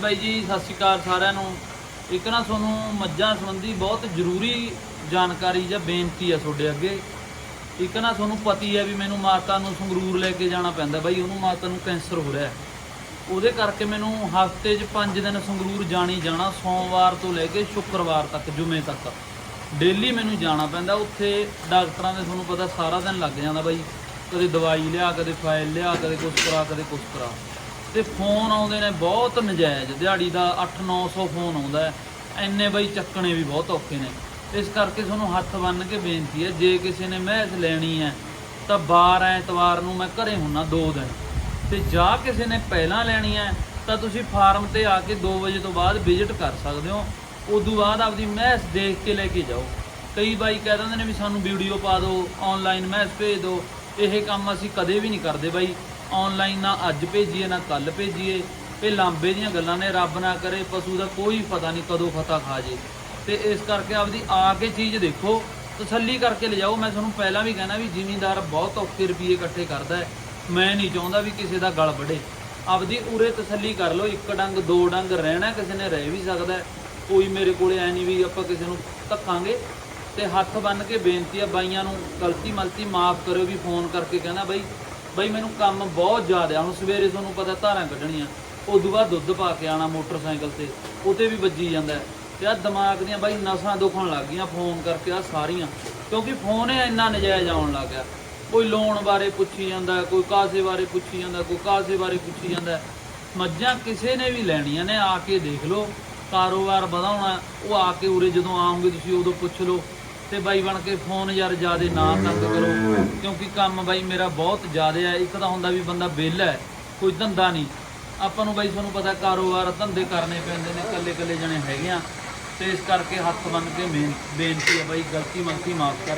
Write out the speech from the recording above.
ਬਾਈ ਜੀ, ਸਤਿ ਸ਼੍ਰੀ ਅਕਾਲ ਸਾਰਿਆਂ ਨੂੰ। ਇੱਕ ਨਾ ਤੁਹਾਨੂੰ ਮੱਝਾਂ ਸੰਬੰਧੀ ਬਹੁਤ ਜ਼ਰੂਰੀ ਜਾਣਕਾਰੀ ਜਾਂ ਬੇਨਤੀ ਹੈ ਤੁਹਾਡੇ ਅੱਗੇ। ਇੱਕ ਨਾ ਤੁਹਾਨੂੰ ਪਤੀ ਹੈ ਵੀ ਮੈਨੂੰ ਮਾਤਾ ਨੂੰ ਸੰਗਰੂਰ ਲੈ ਕੇ ਜਾਣਾ ਪੈਂਦਾ ਬਾਈ, ਉਹਨੂੰ ਮਾਤਾ ਨੂੰ ਕੈਂਸਰ ਹੋ ਰਿਹਾ। ਉਹਦੇ ਕਰਕੇ ਮੈਨੂੰ ਹਫ਼ਤੇ 'ਚ 5 ਦਿਨ ਸੰਗਰੂਰ ਜਾਣੀ ਜਾਣਾ, ਸੋਮਵਾਰ ਤੋਂ ਲੈ ਕੇ ਸ਼ੁੱਕਰਵਾਰ ਤੱਕ, ਜੁਮੇ ਤੱਕ। ਡੇਲੀ ਮੈਨੂੰ ਜਾਣਾ ਪੈਂਦਾ, ਉੱਥੇ ਡਾਕਟਰਾਂ ਦੇ ਤੁਹਾਨੂੰ ਪਤਾ ਸਾਰਾ ਦਿਨ ਲੱਗ ਜਾਂਦਾ ਬਾਈ। ਕਦੇ ਦਵਾਈ ਲਿਆ, ਕਦੇ ਫਾਈਲ ਲਿਆ, ਕਦੇ ਕੁਛ ਕਰਾ, ਕਦੇ ਕੁਛ ਕਰਾ। ਤੇ ਫੋਨ ਆਉਂਦੇ ਨੇ ਬਹੁਤ ਨਜਾਇਜ਼, ਦਿਹਾੜੀ ਦਾ 8-900 ਫੋਨ ਆਉਂਦਾ ਹੈ। ਐਨੇ ਬਈ ਚੱਕਣੇ ਵੀ ਬਹੁਤ ਔਖੇ ਨੇ। ਇਸ ਕਰਕੇ ਤੁਹਾਨੂੰ ਹੱਥ ਬੰਨ੍ਹ ਕੇ ਬੇਨਤੀ ਹੈ, ਜੇ ਕਿਸੇ ਨੇ ਮਹਿਸ ਲੈਣੀ ਹੈ, ਤਾਂ ਬਾਰ ਐਤਵਾਰ ਨੂੰ ਮੈਂ ਘਰੇ ਹੁੰਨਾ 2 ਦਿਨ। ਤੇ ਜਾਂ ਕਿਸੇ ਨੇ ਪਹਿਲਾਂ ਲੈਣੀ ਹੈ, ਤਾਂ ਤੁਸੀਂ ਫਾਰਮ ਤੇ ਆ ਕੇ 2 ਵਜੇ ਤੋਂ ਬਾਅਦ ਵਿਜ਼ਿਟ ਕਰ ਸਕਦੇ ਹੋ। ਉਦੋਂ ਬਾਅਦ ਆਪਦੀ ਮਹਿਸ ਦੇਖ ਕੇ ਲੈ ਕੇ ਜਾਓ। ਕਈ ਬਾਈ ਕਹਿ ਦਿੰਦੇ ਨੇ ਵੀ ਸਾਨੂੰ ਵੀਡੀਓ ਪਾ ਦਿਓ ਆਨਲਾਈਨ ਮਹਿਸ ਭੇਜ ਦਿਓ। ਇਹ ਕੰਮ ਅਸੀਂ ਕਦੇ ਵੀ ਨਹੀਂ ਕਰਦੇ ਬਾਈ। ਆਨਲਾਈਨ ਨਾ ਅੱਜ ਭੇਜੀਏ, ਨਾ ਕੱਲ ਭੇਜੀਏ। ਇਹ ਲਾਂਬੇ ਦੀਆਂ ਗੱਲਾਂ ਨੇ, ਰੱਬ ਨਾ ਕਰੇ ਪਸ਼ੂ ਦਾ ਕੋਈ ਪਤਾ ਨਹੀਂ ਕਦੋਂ ਫਤਾ ਖਾ ਜੇ। ਤੇ ਇਸ ਕਰਕੇ ਆਪਦੀ ਆ ਕੇ ਚੀਜ਼ ਦੇਖੋ, ਤਸੱਲੀ ਕਰਕੇ ਲਿਜਾਓ। ਮੈਂ ਤੁਹਾਨੂੰ ਪਹਿਲਾਂ ਵੀ ਕਹਿਣਾ ਵੀ ਜ਼ਿਮੀਂਦਾਰ ਬਹੁਤ ਔਖੇ ਰੁਪਏ ਇਕੱਠੇ ਕਰਦਾ ਹੈ। ਮੈਂ ਨਹੀਂ ਚਾਹੁੰਦਾ ਵੀ ਕਿਸੇ ਦਾ ਗਲ ਵੜੇ ਆਪਦੀ ਉਰੇ ਤਸੱਲੀ ਕਰ ਲਓ, ਇੱਕ ਡੰਗ, ਦੋ ਡੰਗ ਰਹਿਣਾ ਕਿਸੇ ਨੇ ਰਹਿ ਵੀ ਸਕਦਾ ਕੋਈ ਮੇਰੇ ਕੋਲੇ ਐ ਨਹੀਂ ਵੀ ਆਪਾਂ ਕਿਸੇ ਨੂੰ ਧੱਕਾਂਗੇ। ਤੇ ਹੱਥ ਬੰਨ ਕੇ ਬੇਨਤੀ ਆ ਬਾਈਆਂ ਨੂੰ ਗਲਤੀ ਮਲਤੀ ਮਾਫ ਕਰਿਓ ਵੀ ਫੋਨ ਕਰਕੇ ਕਹਿੰਦਾ ਬਾਈ ਬਾਈ ਮੈਨੂੰ ਕੰਮ ਬਹੁਤ ਜ਼ਿਆਦਾ ਹੁਣ ਸਵੇਰੇ ਤੁਹਾਨੂੰ ਪਤਾ ਧਾਰਾਂ ਕੱਢਣੀਆਂ। ਉਦੋਂ ਬਾਅਦ ਦੁੱਧ ਪਾ ਕੇ ਆਣਾ ਮੋਟਰਸਾਈਕਲ ਤੇ। ਉਤੇ ਵੀ ਵੱਜੀ ਜਾਂਦਾ ਹੈ। ਤੇ ਆ ਦਿਮਾਗ ਦੀਆਂ ਬਾਈ ਨਸਾਂ ਦੁਖਣ ਲੱਗ ਗਈਆਂ ਫੋਨ ਕਰਕੇ ਆ ਸਾਰੀਆਂ। ਕਿਉਂਕਿ ਫੋਨ ਹੀ ਇੰਨਾ ਨਜਾਇਜ਼ ਆਉਣ ਲੱਗ ਗਿਆ। ਕੋਈ ਲੋਨ ਬਾਰੇ ਪੁੱਛੀ ਜਾਂਦਾ, ਕੋਈ ਕਾਸੇ ਬਾਰੇ ਪੁੱਛੀ ਜਾਂਦਾ, ਕੋਈ ਕਾਸੇ ਬਾਰੇ ਪੁੱਛੀ ਜਾਂਦਾ। ਮੱਝਾਂ ਕਿਸੇ ਨੇ ਵੀ ਲੈਣੀਆਂ ਨੇ, ਆ ਕੇ ਦੇਖ ਲਓ। ਕਾਰੋਬਾਰ ਵਧਾਉਣਾ, ਉਹ ਆ ਕੇ ਉਰੇ ਜਦੋਂ ਆਉਂਗੇ ਤੁਸੀਂ ਉਦੋਂ ਪੁੱਛ ਲਓ। ਤੇ ਬਾਈ ਬਣ ਕੇ ਫੋਨ ਯਾਰ ਜਿਆਦੇ ਨਾ ਤੰਗ ਕਰੋ। ਕਿਉਂਕਿ ਕੰਮ ਬਾਈ ਮੇਰਾ ਬਹੁਤ ਜ਼ਿਆਦਾ ਹੈ ਇੱਕ ਤਾਂ ਹੁੰਦਾ ਵੀ ਬੰਦਾ ਵਿਹਲਾ ਹੈ, ਕੋਈ ਧੰਦਾ ਨਹੀਂ। ਆਪਾਂ ਨੂੰ ਬਾਈ ਤੁਹਾਨੂੰ ਪਤਾ ਕਾਰੋਬਾਰ ਧੰਦੇ ਕਰਨੇ ਪੈਂਦੇ ਨੇ, ਇਕੱਲੇ ਇਕੱਲੇ ਜਣੇ ਹੈਗੇ ਆ। ਤੇ ਇਸ ਕਰਕੇ ਹੱਥ ਬੰਨ ਕੇ ਬੇਨ- ਬੇਨਤੀ ਹੈ ਬਾਈ, ਗਲਤੀ ਮੰਤੀ ਮਾਫ ਕਰ